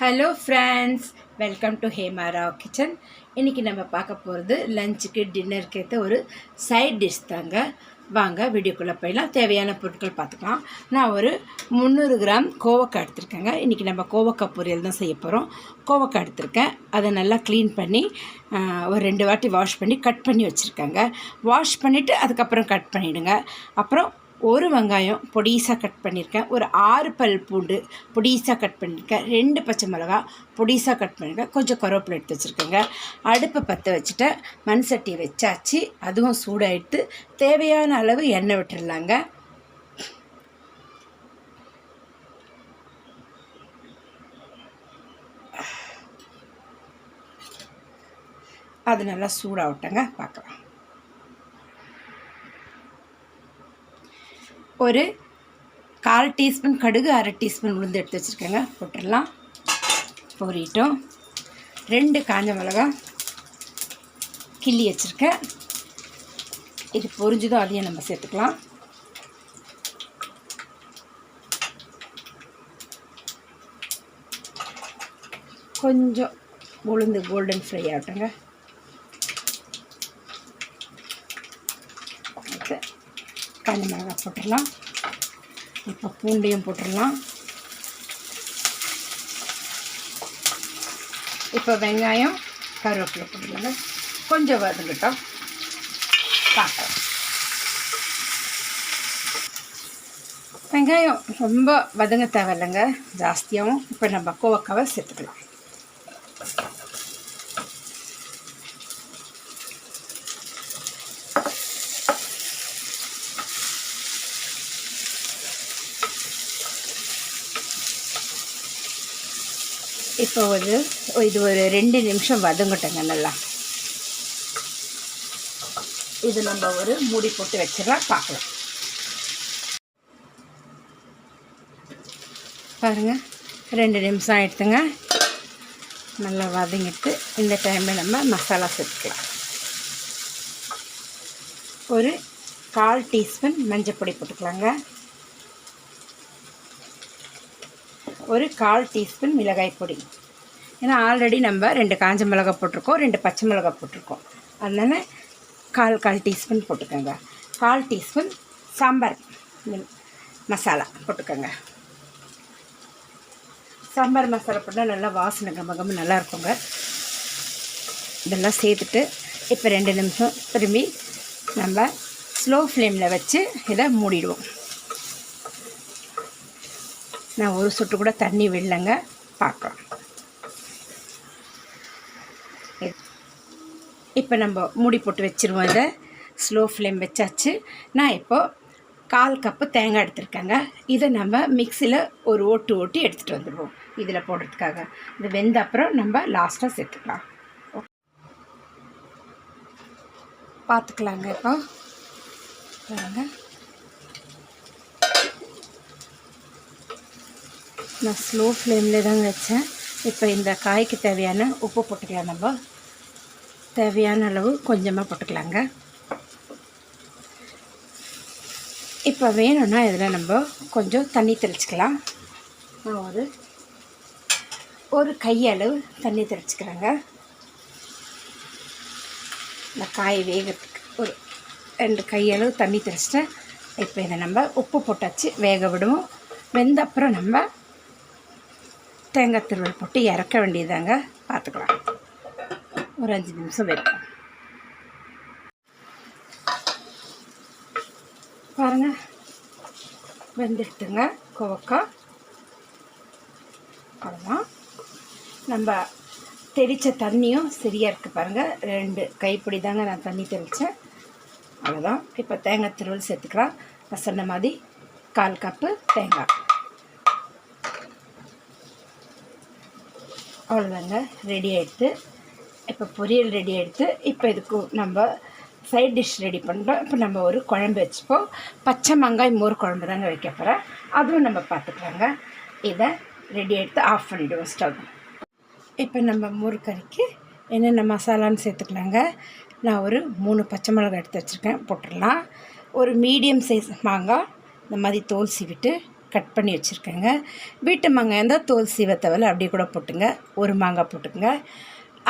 Hello friends welcome to Hemarao kitchen இன்றைக்கி நம்ம பார்க்க போகிறது லஞ்சுக்கு டின்னருக்கு ஏற்ற ஒரு சைட் டிஷ் தாங்க. வாங்க வீடியோக்குள்ளே போயிடலாம். தேவையான பொருட்கள் பார்த்துக்கலாம். நான் ஒரு முந்நூறு கிராம் கோவக்காய் எடுத்திருக்கேங்க. இன்றைக்கி நம்ம கோவக்காய் பொரியல் தான் செய்ய போகிறோம் கோவக்காய் எடுத்திருக்கேன். அதை நல்லா க்ளீன் பண்ணி ஒரு ரெண்டு வாட்டி வாஷ் பண்ணி கட் பண்ணி வச்சுருக்கேங்க. வாஷ் பண்ணிவிட்டு அதுக்கப்புறம் கட் பண்ணிவிடுங்க அப்புறம் ஒரு வெங்காயம் பொடிசாக கட் பண்ணியிருக்கேன். ஒரு ஆறு பல் பூண்டு பொடிசாக கட் பண்ணியிருக்கேன். ரெண்டு பச்சை மிளகா பொடிசாக கட் பண்ணியிருக்கேன். கொஞ்சம் கருவேப்பிலை எடுத்து வச்சுருக்கேங்க. அடுப்பை பற்ற வச்சுட்டேன். மண் சட்டியை வச்சாச்சு. அதுவும் சூடாயிட்டு தேவையான அளவு எண்ணெய் விட்டுடலாங்க அது நல்லா சூடாகட்டங்க. பார்க்கலாம். ஒரு கால் டீஸ்பூன் கடுகு அரை டீஸ்பூன் உளுந்து எடுத்து வச்சுருக்கேங்க. போட்டுடலாம். பொரிட்டோம் ரெண்டு காஞ்ச மிளகா கிள்ளி வச்சுருக்கேன். இது பொரிஞ்சதும் அதையும் நம்ம சேர்த்துக்கலாம். கொஞ்சம் உளுந்து கோல்டன் ஃப்ரை ஆகட்டுங்க அடுத்து காஞ்ச மிளகாய் போட்டுடலாம். இப்போ பூண்டையும் போட்டுடலாம். இப்போ வெங்காயம் கருவேப்பிலை போட்டுடலாங்க கொஞ்சம் வதங்கிட்டோம் பார்க்கலாம். வெங்காயம் ரொம்ப வதங்க தேவையில்லைங்க. ஜாஸ்தியாகவும். இப்போ நம்ம கோவக்காவை சேர்த்துக்கலாம். இப்போ ஒரு இது ஒரு ரெண்டு நிமிஷம் வதங்கட்டுங்க நல்லா. இது நம்ம ஒரு மூடி போட்டு வச்சிடலாம் பார்க்கலாம். பாருங்கள் ரெண்டு நிமிஷம் ஆகிடுத்துங்க நல்லா வதங்கிட்டு இந்த டைமில் நம்ம மசாலா சேர்த்துக்கலாம். ஒரு கால் டீஸ்பூன் மஞ்சள் பொடி போட்டுக்கலாங்க. ஒரு கால் டீஸ்பூன் மிளகாய் பொடி. ஏன்னா ஆல்ரெடி நம்ம ரெண்டு காஞ்ச மிளகாய் போட்டிருக்கோம் ரெண்டு பச்சை மிளகாய் போட்டிருக்கோம். அதனால் கால் கால் டீஸ்பூன் போட்டுக்கோங்க. கால் டீஸ்பூன் சாம்பார் மசாலா போட்டுக்கோங்க. சாம்பார் மசாலா போட்டால் நல்லா வாசனை கம கம நல்லா இருக்குங்க. இதெல்லாம் சேர்த்துட்டு இப்போ ரெண்டு நிமிஷம் திரும்பி நம்ம ஸ்லோ ஃப்ளேமில் வச்சு இதை மூடிடுவோம். நான் ஒரு சொட்டு கூட தண்ணி விடலைங்க. பார்க்கலாம். இப்போ நம்ம மூடி போட்டு வச்சுருவோம் இதை. ஸ்லோ ஃப்ளேம் வச்சாச்சு. நான் இப்போது கால் கப்பு தேங்காய் எடுத்திருக்கேங்க. இதை நம்ம மிக்சியில் ஒரு ஓட்டு ஓட்டி எடுத்துகிட்டு வந்துடுவோம். இதில் போடுறதுக்காக. இது வெந்த அப்புறம் நம்ம லாஸ்ட்டாக சேர்த்துக்கலாம். பார்த்துக்கலாங்க இப்போ. பாருங்கள் நான் ஸ்லோ ஃப்ளேமில் தாங்க வச்சேன். இப்போ இந்த காய்க்கு தேவையான உப்பு போட்டுக்கலாம் நம்ம. தேவையான அளவு கொஞ்சமாக போட்டுக்கலாங்க. இப்போ வேணும்னா இதில் நம்ம கொஞ்சம் தண்ணி தெளிச்சுக்கலாம். நான் ஒரு ஒரு கையளவு தண்ணி தெளிச்சுக்கிறேங்க. இந்த காய் வேகிறதுக்கு ஒரு ரெண்டு கையளவு தண்ணி தெளிச்சிட்டேன். இப்போ இதை நம்ம உப்பு போட்டாச்சு வேக விடுவோம். வெந்த அப்புறம் நம்ம தேங்காய் திருவல் போட்டு இறக்க வேண்டியதாங்க. பார்த்துக்கலாம். ஒரு அஞ்சு நிமிஷம் வைப்போம் பாருங்கள் வெந்துடுத்துங்க கோவக்காய் அவ்வளோதான் நம்ம தெளித்த தண்ணியும் சரியாக இருக்குது பாருங்கள் ரெண்டு கைப்பிடி தாங்க நான் தண்ணி தெளித்தேன் அவ்வளோதான் இப்போ தேங்காய் திருவல் சேர்த்துக்கலாம். நான் சொன்ன மாதிரி கால் கப்பு தேங்காய். அவ்வளோதாங்க. ரெடி ஆகிடுது இப்போ பொரியல் ரெடி ஆகிடுது இப்போ இதுக்கு நம்ம சைட் டிஷ் ரெடி பண்ணுறோம் இப்போ நம்ம ஒரு குழம்பு வச்சுப்போம். பச்சை மாங்காய் மோர் குழம்பு தாங்க வைக்க போகிறேன் அதுவும் நம்ம பார்த்துக்கலாங்க. இதை ரெடி எடுத்து ஆஃப் பண்ணிவிடுவோம் ஸ்டவ் இப்போ நம்ம மோர் கறிக்கு என்னென்ன மசாலான்னு சேர்த்துக்கலாங்க. நான் ஒரு மூணு பச்சை மிளகாய் எடுத்து வச்சுருக்கேன். போட்டுடலாம். ஒரு மீடியம் சைஸ் மாங்காய் இந்த மாதிரி தோல் சீவிட்டு கட் பண்ணி வச்சுருக்கேங்க. வீட்டு மாங்காய் இருந்தால் தோல் சீவத்தவலை அப்படி கூட போட்டுங்க. ஒரு மாங்காய் போட்டுக்கோங்க.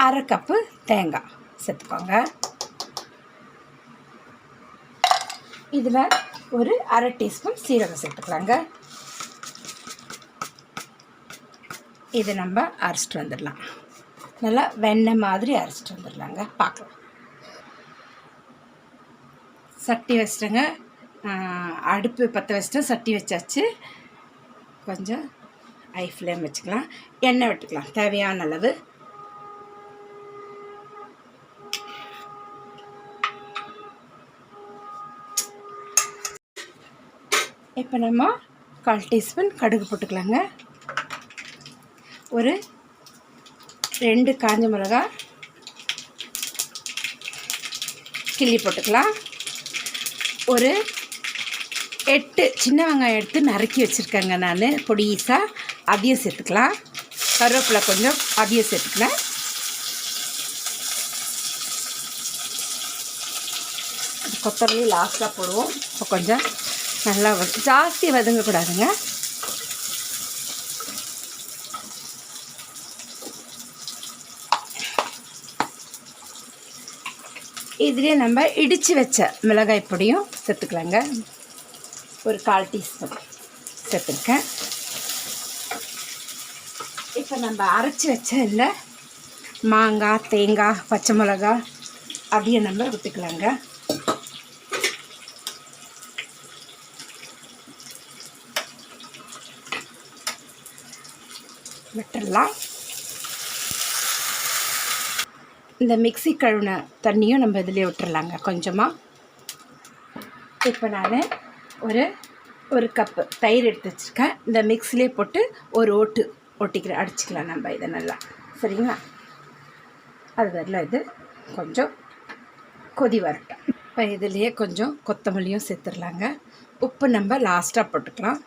அரை கப்பு தேங்காய் சேர்த்துக்கோங்க. இதில் ஒரு அரை டீஸ்பூன் சீரகம் சேர்த்துக்கலாங்க. இதை நம்ம அரைச்சிட்டு வந்துடலாம். நல்லா வெண்ணெய் மாதிரி அரைச்சிட்டு வந்துடலாங்க. பார்க்கலாம். சட்டி வச்சுட்டுங்க. அடுப்பு பற்ற வச்சிட்டேன் சட்டி வச்சாச்சு. கொஞ்சம் ஐ ஃப்ளேம் வச்சுக்கலாம். எண்ணெய் விட்டுக்கலாம் தேவையான அளவு. இப்போ நம்ம கால் டீஸ்பூன் கடுகு போட்டுக்கலாங்க. ஒரு ரெண்டு காஞ்ச மிளகா கிள்ளி போட்டுக்கலாம். ஒரு எட்டு சின்ன வெங்காயம் எடுத்து நறுக்கி வச்சுருக்கேங்க நான். பொடிசாக அதையும் சேர்த்துக்கலாம். கருவேப்பிலை கொஞ்சம் அதையும் சேர்த்துக்கலாம். கொத்தமல்லி லாஸ்ட்டாக போடுவோம். இப்போ கொஞ்சம் நல்லா ஜாஸ்தி வதங்கக்கூடாதுங்க. இதுலேயே நம்ம இடித்து வச்ச மிளகாய் பொடியும் சேர்த்துக்கலாங்க. ஒரு கால் டீஸ்பூன் சேர்த்துருக்கேன். இப்போ நம்ம அரைச்சி வச்ச இல்லை மாங்காய் தேங்காய் பச்சை மிளகா அப்படியே நம்ம விட்டுக்கலாங்க விட்டுடலாம். இந்த மிக்ஸி கழுவின தண்ணியும் நம்ம இதிலே விட்டுடலாங்க கொஞ்சமாக இப்போ நான் ஒரு ஒரு கப்பு தயிர் எடுத்து வச்சுருக்கேன். இந்த மிக்ஸிலே போட்டு ஒரு ஓட்டு ஒட்டிக்கிறேன் அடிச்சுக்கலாம் நம்ம இதை நல்லா. சரிங்களா? அது வரல இது கொஞ்சம் கொதி வரட்டும். இப்போ இதுலேயே கொஞ்சம் கொத்தமல்லியும் சேர்த்துடலாங்க. உப்பு நம்ம லாஸ்ட்டாக போட்டுக்கலாம்.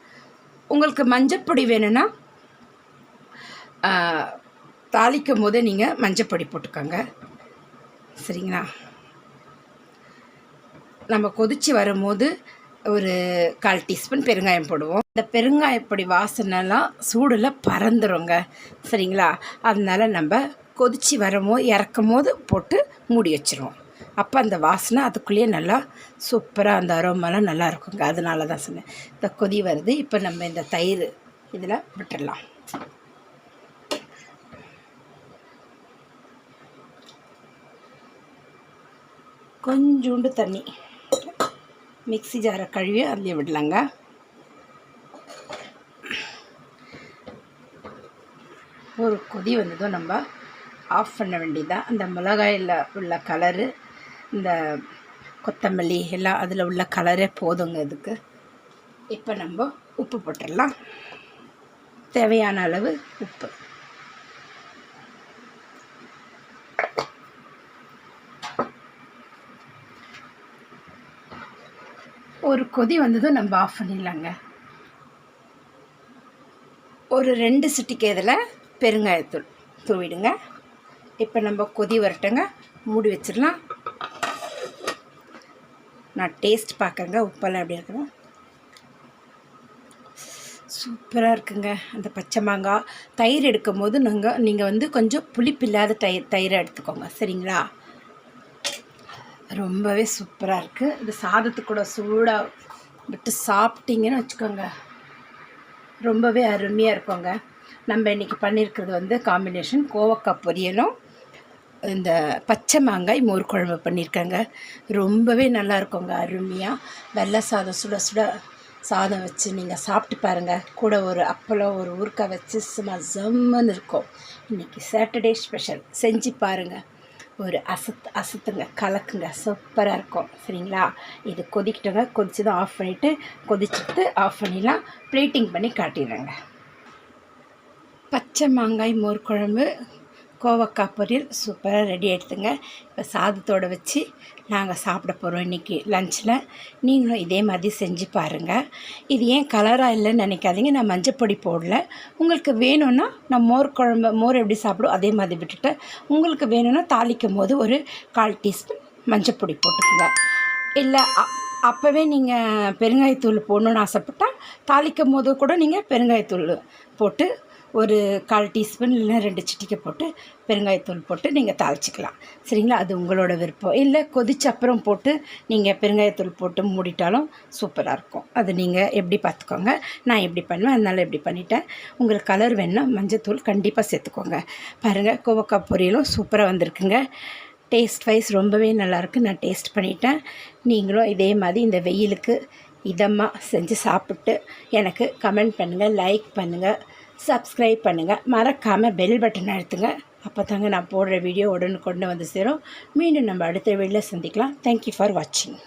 உங்களுக்கு மஞ்சப்பொடி வேணும்னா தாளிக்கும் போதே நீங்கள் மஞ்சப்பொடி போட்டுக்கோங்க. சரிங்களா? நம்ம கொதித்து வரும்போது ஒரு கால் டீஸ்பூன் பெருங்காயம் போடுவோம். இந்த பெருங்காயப்பொடி வாசனைலாம் சூடில் பறந்துருங்க. சரிங்களா? அதனால் நம்ம கொதித்து வரமோ இறக்கும் போது போட்டு மூடி வச்சுருவோம். அப்போ அந்த வாசனை அதுக்குள்ளேயே நல்லா சூப்பராக அந்த அரோமெல்லாம் நல்லா இருக்குங்க. அதனால தான் சொன்னேன். இந்த கொதி வருது. இப்போ நம்ம இந்த தயிர் இதில் விட்டுடலாம். கொஞ்சோண்டு தண்ணி. மிக்ஸி ஜாரை கழுவி அதில் விடலாங்க. ஒரு கொதி வந்ததும் நம்ம ஆஃப் பண்ண வேண்டியதான் அந்த மிளகாயில் உள்ள கலரு இந்த கொத்தமல்லி எல்லாம் அதில் உள்ள கலரே போதுங்க இதுக்கு. இப்போ நம்ம உப்பு போட்டுடலாம். தேவையான அளவு உப்பு. ஒரு கொதி வந்ததும் நம்ம ஆஃப் பண்ணிடலாங்க. ஒரு ரெண்டு சிட்டிக்கு இதில் பெருங்காயத்தூள் தூவிடுங்க. இப்போ நம்ம கொதி வரட்டுங்க. மூடி வச்சிடலாம். நான் டேஸ்ட் பார்க்குறேங்க. உப்பெல்லாம் எப்படி இருக்குதோ சூப்பராக இருக்குங்க. அந்த பச்சை மாங்காய். தயிர் எடுக்கும் போது நாங்கள் நீங்கள் வந்து கொஞ்சம் புளிப்பில்லாத தயிர் தயிரை எடுத்துக்கோங்க. சரிங்களா? ரொம்பவே சூப்பராக இருக்குது இது சாதத்துக்கூட சூடாக விட்டு சாப்பிட்டீங்கன்னு வச்சுக்கோங்க. ரொம்பவே அருமையாக இருக்குங்க. நம்ம இன்றைக்கி பண்ணியிருக்கிறது வந்து காம்பினேஷன் கோவக்காய் பொரியலும் இந்த பச்சை மாங்காய் மோர் குழம்பு பண்ணியிருக்கேங்க ரொம்பவே நல்லா இருக்குங்க அருமையாக வெள்ளை சாதம் சுட சுட சாதம் வச்சு நீங்கள் சாப்பிட்டு பாருங்கள் கூட ஒரு அப்பளம் ஒரு ஊறுக்காய் வச்சு சும்மா ஜம்முன்னு இருக்கும். இன்றைக்கி சாட்டர்டே ஸ்பெஷல் செஞ்சு பாருங்கள் ஒரு அசத் அசத்துங்க கலக்குங்க சூப்பராக இருக்கும். சரிங்களா? இது கொதிக்கிட்டோங்க. கொதிச்சதும் ஆஃப் பண்ணிவிட்டு கொதிச்சுட்டு ஆஃப் பண்ணிடலாம். ப்ளேட்டிங் பண்ணி காட்டிடுறேங்க. பச்சை மாங்காய் மோர் குழம்பு கோவக்காய் பொரியல் சூப்பராக ரெடி ஆகிடுதுங்க இப்போ சாதத்தோடு வச்சு நாங்கள் சாப்பிட போகிறோம் இன்றைக்கி லஞ்சில் நீங்களும் இதே மாதிரி செஞ்சு பாருங்கள் இது ஏன் கலராக இல்லைன்னு நினைக்காதீங்க. நான் மஞ்சப்பொடி போடல. உங்களுக்கு வேணும்னா நான் மோர் குழம்பு மோர் எப்படி சாப்பிடும் அதே மாதிரி விட்டுட்டு உங்களுக்கு வேணும்னா தாளிக்கும் போது ஒரு கால் டீஸ்பூன் மஞ்சப்பொடி போட்டுக்கோங்க. இல்லை அப்போவே நீங்கள் பெருங்காயத்தூள் போடணுன்னு ஆசைப்பட்டால் தாளிக்கும் போது கூட நீங்கள் பெருங்காயத்தூள் போட்டு ஒரு கால் டீஸ்பூன் இல்லைன்னா ரெண்டு சிட்டிக்கை போட்டு பெருங்காயத்தூள் போட்டு நீங்கள் தாளிச்சிக்கலாம். சரிங்களா? அது உங்களோட விருப்பம். இல்லை கொதிச்ச அப்புறம் போட்டு நீங்கள் பெருங்காயத்தூள் போட்டு மூடிட்டாலும் சூப்பராக இருக்கும். அது நீங்கள் எப்படி பார்த்துக்கோங்க. நான் எப்படி பண்ணுவேன்? அதனால் எப்படி பண்ணிட்டேன். உங்களுக்கு கலர் வேணும்னா மஞ்சத்தூள் கண்டிப்பாக சேர்த்துக்கோங்க. பாருங்கள் கோவக்காய் பொரியலும் சூப்பராக வந்திருக்குங்க. டேஸ்ட் வைஸ் ரொம்பவே நல்லாயிருக்கு. நான் டேஸ்ட் பண்ணிட்டேன். நீங்களும் இதே மாதிரி இந்த வெயிலுக்கு இதமாக செஞ்சு சாப்பிட்டு எனக்கு கமெண்ட் பண்ணுங்கள் லைக் பண்ணுங்கள் சப்ஸ்கிரைப் பண்ணுங்கள் மறக்காமல் பெல் பட்டன் அழுத்துங்க. அப்போ தாங்க நான் போடுற வீடியோ உடனே கொண்டு வந்து சேரும். மீண்டும் நம்ம அடுத்த வீடியோவில் சந்திக்கலாம். தேங்க்யூ ஃபார் வாட்சிங்